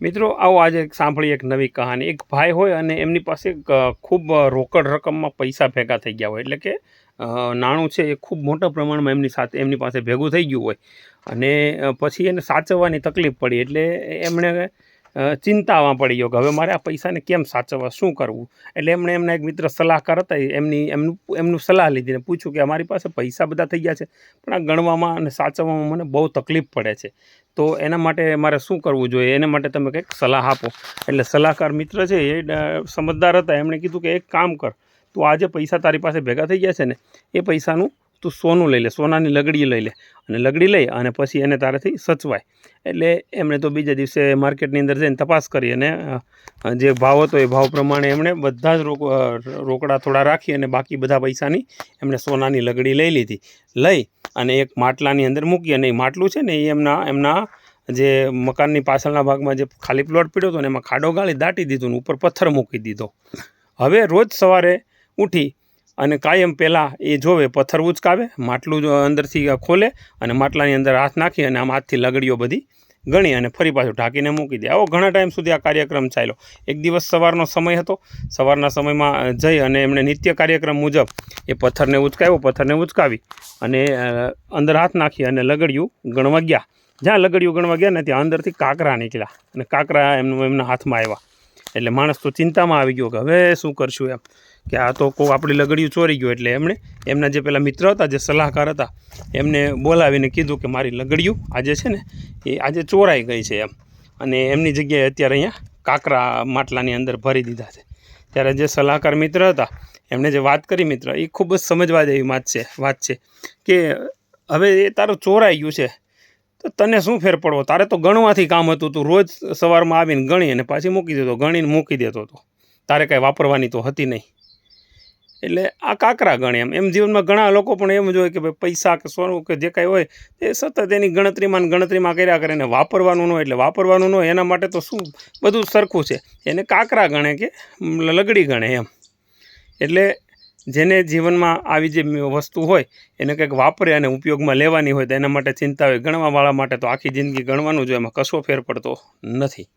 મિત્રો, આવો આજે સાંભળી એક નવી કહાની. એક ભાઈ હોય અને એમની પાસે ખૂબ રોકડ રકમમાં પૈસા ભેગા થઈ ગયા હોય. એટલે કે નાણું છે એ ખૂબ મોટા પ્રમાણમાં એમની સાથે, એમની પાસે ભેગું થઈ ગયું હોય. અને પછી એને સાચવવાની તકલીફ પડી. એટલે એમણે ચિંતામાં પડી ગયો કે હવે મારે આ પૈસાને કેમ સાચવવા? શું કરવું? એટલે એમણે એમના એક મિત્ર સલાહકાર હતા એમની, એમનું એમનું સલાહ લીધીને પૂછ્યું કે અમારી પાસે પૈસા બધા થઈ ગયા છે, પણ આ ગણવામાં અને સાચવવામાં મને બહુ તકલીફ પડે છે. તો એના માટે મારે શું કરવું જોઈએ? એના માટે તમે કંઈક સલાહ આપો. એટલે સલાહકાર મિત્ર છે એ સમજદાર હતા, એમણે કીધું કે એક કામ કર, તું આજે પૈસા તારી પાસે ભેગા થઈ ગયા છે ને, એ પૈસાનું તું સોનું લઈ લે, સોનાની લગડી લઈ લે અને લગડી લઈ અને પછી એને તારાથી સચવાય. એટલે એમણે તો બીજા દિવસે માર્કેટની અંદર જઈને તપાસ કરી અને જે ભાવ હતો એ ભાવ પ્રમાણે એમણે બધા જ રોક રોકડા થોડા રાખી અને બાકી બધા પૈસાની એમણે સોનાની લગડી લઈ લીધી. લઈ અને એક માટલાની અંદર મૂકી અને એ માટલું છે ને એ એમના એમના જે મકાનની પાછળના ભાગમાં જે ખાલી પ્લોટ પડ્યો હતો ને એમાં ખાડો ગાળી દાટી દીધું ને ઉપર પથ્થર મૂકી દીધો. હવે રોજ સવારે ઉઠી અને કાયમ પહેલાં એ જોવે, પથ્થર ઉચકાવે, માટલું અંદરથી ખોલે અને માટલાની અંદર હાથ નાખી અને આમ હાથથી લગડીઓ બધી ગણી અને ફરી પાછું ઢાંકીને મૂકી દે. આવો ઘણા ટાઈમ સુધી આ કાર્યક્રમ ચાલ્યો. એક દિવસ સવારનો સમય હતો. સવારના સમયમાં જઈ અને એમણે નિત્ય કાર્યક્રમ મુજબ એ પથ્થરને ઉચકાવ્યો, પથ્થરને ઉચકાવી અને અંદર હાથ નાખી અને લગડિયું ગણવા ગયા. જ્યાં લગડિયું ગણવા ગયા ને ત્યાં અંદરથી કાંકરા નીકળ્યા અને કાંકરા એમનું એમના હાથમાં આવ્યા. એટલે માણસ તો ચિંતામાં આવી ગયો કે હવે શું કરશું એમ. કે આ તો કોઈ આપણી લગડિયું ચોરી ગયું એટલે એમણે, એમના જે પેલા મિત્ર હતા, જે સલાહકાર હતા, એમને બોલાવીને કીધું કે મારી લગડિયું આજે છે ને, એ આજે ચોરાઈ ગઈ છે એમ. અને એમની જગ્યાએ અત્યારે અહીંયા કાંકરા માટલાની અંદર ભરી દીધા છે. ત્યારે જે સલાહકાર મિત્ર હતા, એમણે જે વાત કરી મિત્ર, એ ખૂબ જ સમજવા જેવી વાત છે વાત છે કે હવે એ તારું ચોરાઈ ગયું છે. તને શું ફેર પડવો? તારે તો ગણવાથી કામ હતું, તું રોજ સવારમાં આવીને ગણી અને પાછી મૂકી દેતો, ગણીને મૂકી દેતો હતો તારે કાંઈ વાપરવાની તો હતી નહીં. એટલે આ કાકરા ગણે એમ. એમ જીવનમાં ઘણા લોકો પણ એમ જોઈએ કે ભાઈ પૈસા કે સોનું કે જે કાંઈ હોય, એ સતત એની ગણતરીમાં ગણતરીમાં કર્યા કરે ને વાપરવાનું ન હોય એટલે વાપરવાનું ન હોય, એના માટે તો શું બધું સરખું છે. એને કાકરા ગણે કે લગડી ગણે એમ. એટલે જેને જીવનમાં આવી જે વસ્તુ હોય, એને કંઈક વાપરે અને ઉપયોગમાં લેવાની હોય તો એના માટે ચિંતા હોય. ગણવાવાળા માટે તો આખી જિંદગી ગણવાનું જ હોય, એમાં કશો ફેર પડતો નથી.